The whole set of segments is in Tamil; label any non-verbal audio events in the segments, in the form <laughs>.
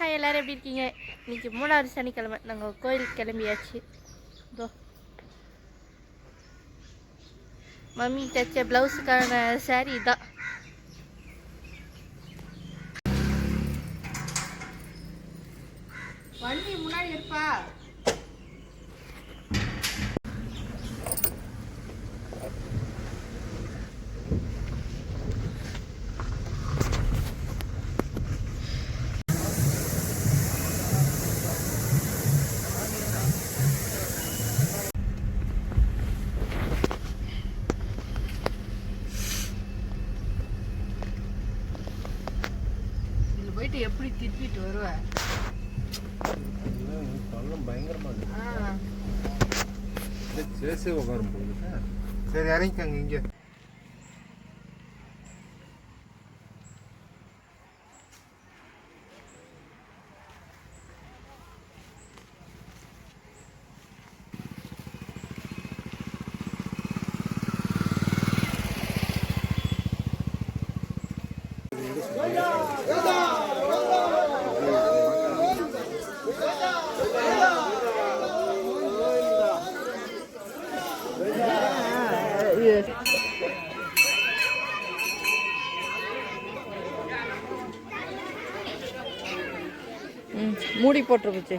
ஹாய் எல்லோரும் எப்படி இருக்கீங்க? இன்றைக்கி மூணாவது சனிக்கிழமை. நாங்கள் கோயிலுக்கு கிளம்பியாச்சு. இதோ. மம்மி தைச்ச ப்ளவுஸுக்கான saree தான் வண்டி முன்னாடி இருப்பா. போயிட்டு எப்படி திருப்பிட்டு வருவ பள்ளம் பயங்கரமா இருக்கு. ஆ. இது சேசே உட்காரும் போது சரி இறங்கிக்கங்க இங்க ம் மூடி போட்டுருக்குச்சு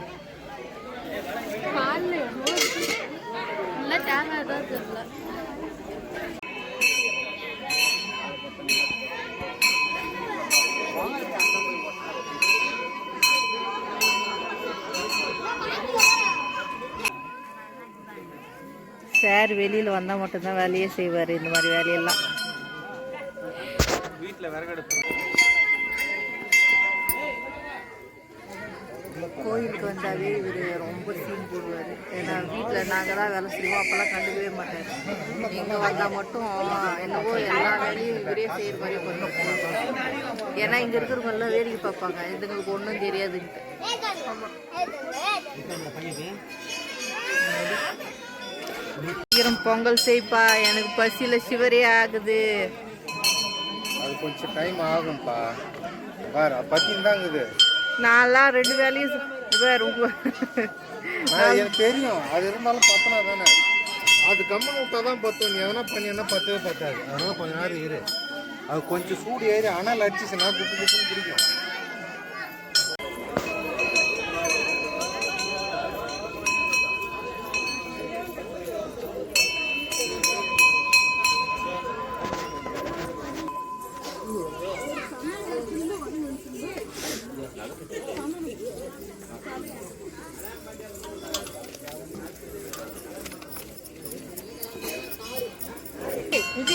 சார் வெளியில் வந்தால் மட்டும்தான் வேலையே செய்வார் இந்த மாதிரி வேலையெல்லாம். வீட்டுல விறகடுப்பு கோயிலுக்கு வந்தாவே இவர் ரொம்ப சீன் போடுவார். ஏன்னா வீட்டில் நாங்கள் தான் வேலை செய்வோம். அப்போல்லாம் கண்டுக்கவே மாட்டார். இங்கே வந்தால் மட்டும் என்னவோ எல்லா வேலையும் இவரே செய்கிற மாதிரியே பண்ணுவாங்க ஏன்னா இங்கே இருக்கிறவங்க எல்லாம் வேடிக்கை பார்ப்பாங்க. இதுங்களுக்கு ஒன்றும் தெரியாதுன்ட்டு. சீக்கிரம் பொங்கல் செய்ப்பா. எனக்கு பசியில் சிவரே ஆகுது. அது கொஞ்சம் டைம் ஆகும்பா பாரு பத்தின்னு தான் இருக்குது நான்லாம் ரெண்டு வேலையும் சார் உங்க எனக்கு தெரியும். அது இருந்தாலும் பத்தனா தானே. அது கம்மன் விட்டா தான் பத்தும் நீ எதனா பண்ணினா பத்தவே பத்தாது. அதனால கொஞ்ச நேரம் இரு. அது கொஞ்சம் சூடு ஏறி அனல் அடிச்சுச்சுன்னா குப்பு குப்புன்னு பிடிக்கும்.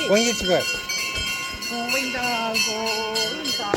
பொங்கிச்சு பார் கோவிந்தா கோவிந்தா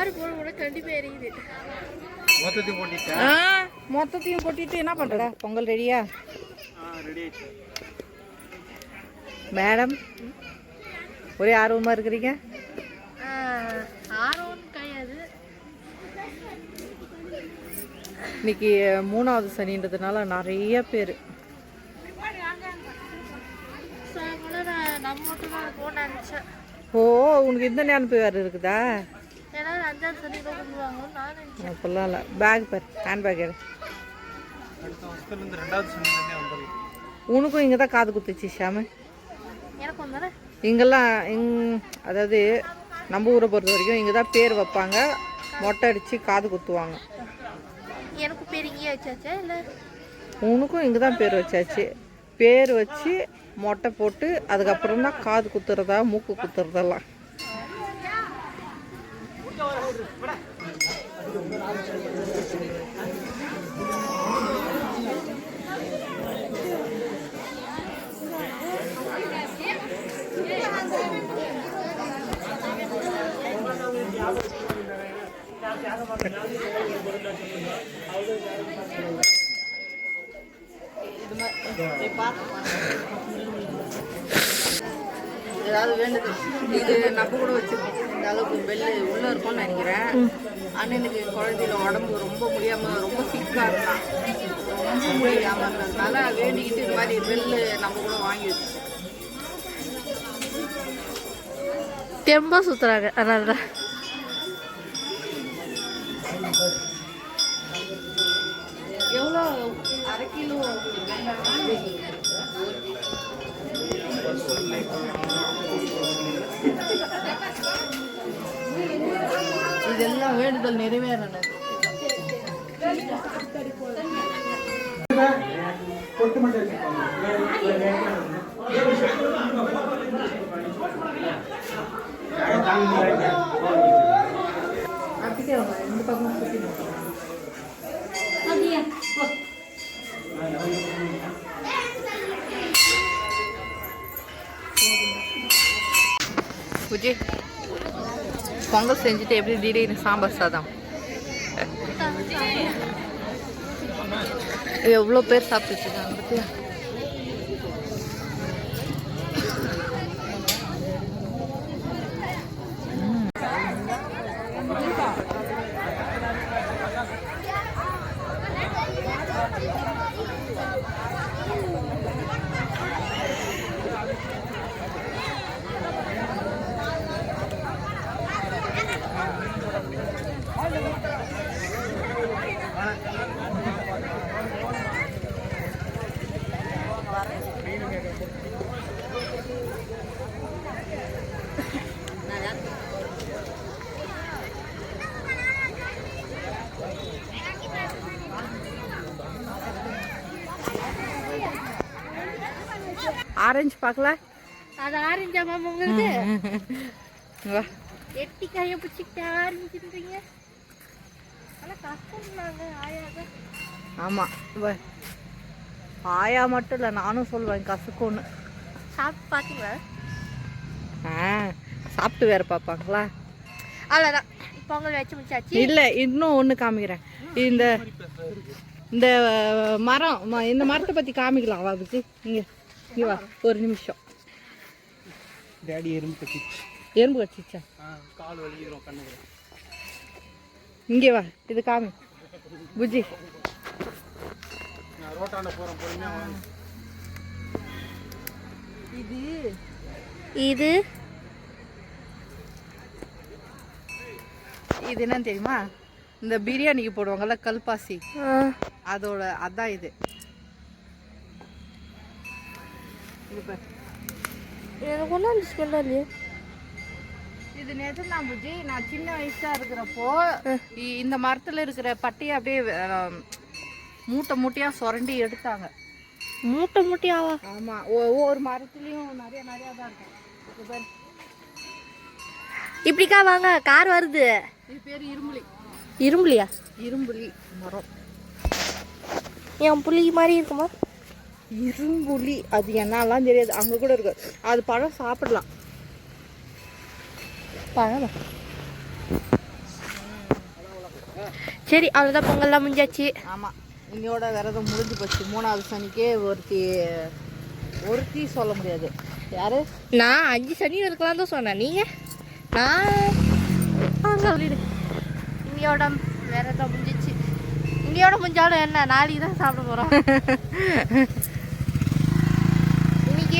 எல்லாரும் போட கூட கண்டிப்பாக எரியுது மொத்தத்தையும் போட்டிட்டேன் ஆ மொத்தத்தையும் கொட்டிட்டு என்ன பண்ணுற பொங்கல் ரெடியா? ரெடி மேடம் ஒரே ஆர்வமாக இருக்கிறீங்க? ஆர்வம் கிடையாது. இன்னைக்கு மூணாவது சனின்றதுனால நிறைய பேர். போன ஓ உனக்கு இந்த நினைப்பு வேறு இருக்குதா? அப்போல்லாம் இல்லை. பேக் பேர் ஹேண்ட் பேக் எடு. உனக்கும் இங்கே தான் காது குத்துச்சு ஷாமு. இங்கெல்லாம் இங் அதாவது நம்ம ஊரை பொறுத்த வரைக்கும் இங்கே தான் பேர் வைப்பாங்க. மொட்டை அடித்து காது குத்துவாங்க. எனக்கு பெருங்கி ஆச்சாச்சா இல்லை? உனக்கும் இங்கே தான் பேர் வச்சாச்சு. பேர் வச்சு மொட்டை போட்டு அதுக்கப்புறம் தான் காது குத்துறதா மூக்கு குத்துறதெல்லாம். ஏதாவது வேண்டது. இது நம்ம கூட வச்சிருக்கோம் அளவுக்கு பெல் உள்ள இருக்கும்னு நினைக்கிறேன். அண்ணனுக்கு குழந்தையில உடம்பு ரொம்ப முடியாம ரொம்ப சிக்கா இருந்தான் ரொம்ப முடியாம இருந்ததுனால வேண்டிக்கிட்டு இது மாதிரி பெல்லு நம்ம கூட வாங்கி வச்சு தெம்பா சுத்துறாங்க அதனால இதெல்லாம் வேண்டுதல் நிறைவேறணும். அப்படியே இந்த பக்கம். பொங்கல் செஞ்சுட்டு எப்படி திடீர்னு சாம்பார் சாதம்? எவ்வளோ பேர் சாப்பிட்டுட்டு இருக்காங்க பார்த்தியா ஆரஞ்சு பார்க்கல? அது ஆரஞ்சாமா உங்களுக்கு <laughs> வா. எட்டி கையை பிடிச்சிக்கிட்டு ஆரம்பிச்சிருந்தீங்க ஆனால் கஷ்டம்னாங்க ஆயாக ஆமாம் ஆயா மட்டும் இல்லை நானும் சொல்லுவேன் கசக்கும்னு. சாப்பிட்டு பார்த்தீங்களா ஆ சாப்பிட்டு வேற பார்ப்பாங்களா? அவ்வளோதான் பொங்கல் வச்சு முடிச்சாச்சு? இல்லை இன்னும் ஒன்று காமிக்கிறேன். இந்த இந்த மரம் இந்த மரத்தை பற்றி காமிக்கலாம் வா புஜி இங்கே. இங்கே வா ஒரு நிமிஷம். டேடி எறும்பு கட்டிச்சு. எறும்பு கடிச்சிச்சா கால் வலிக்கிறோம் கண்ணுக்கு. இங்கே வா இது காமி. புஜி நான் ரோட்டாண்ட போகிறேன் பொறுமையாக வாங்க. இது? இது? இது என்னன்னு தெரியுமா? இந்த பிரியாணிக்கு போடுவாங்கல்ல கல்பாசி. அதோட அதான் இது. எனக்கு ஒன்றும் அந்த ஸ்மெல் இல்லையே இது நிஜம்தான் புஜி நான் சின்ன வயசா இருக்கிறப்போ இந்த மரத்துல இருக்கிற பட்டையை அப்படியே மூட்டை மூட்டையா சுரண்டி எடுத்தாங்க. மூட்டை மூட்டையாவா? ஆமா ஒவ்வொரு மரத்துலயும் நிறைய நிறைய தான் இருக்கும். இப்படிக்கா வாங்க கார் வருது. இது பேர் இரும்புலி. இரும்புலியா? இரும்புலி மரம். என் புள்ளி மாதிரி இருக்குமா? இரும்புலி. அது என்னலாம் தெரியாது. அங்க கூட இருக்கு. அது பழம் சாப்பிடலாம். பழமா சரி அவ்வளோதான் பொங்கல்லாம் முடிஞ்சாச்சு. ஆமா. இன்னையோட விரதம் முடிஞ்சு போச்சு. மூணாவது சனிக்கே ஒருத்தி ஒருத்தி சொல்ல முடியாது. யாரு? நான் அஞ்சு சனி இருக்கலாம் தான் சொன்னேன். நீங்கள் நான் சொல்லிடு. இங்கேயோட விரதம் முடிஞ்சிச்சு. இங்கேயோட முடிஞ்சாலும் என்ன? நாளைக்கு தான் சாப்பிட போகிறோம் <laughs>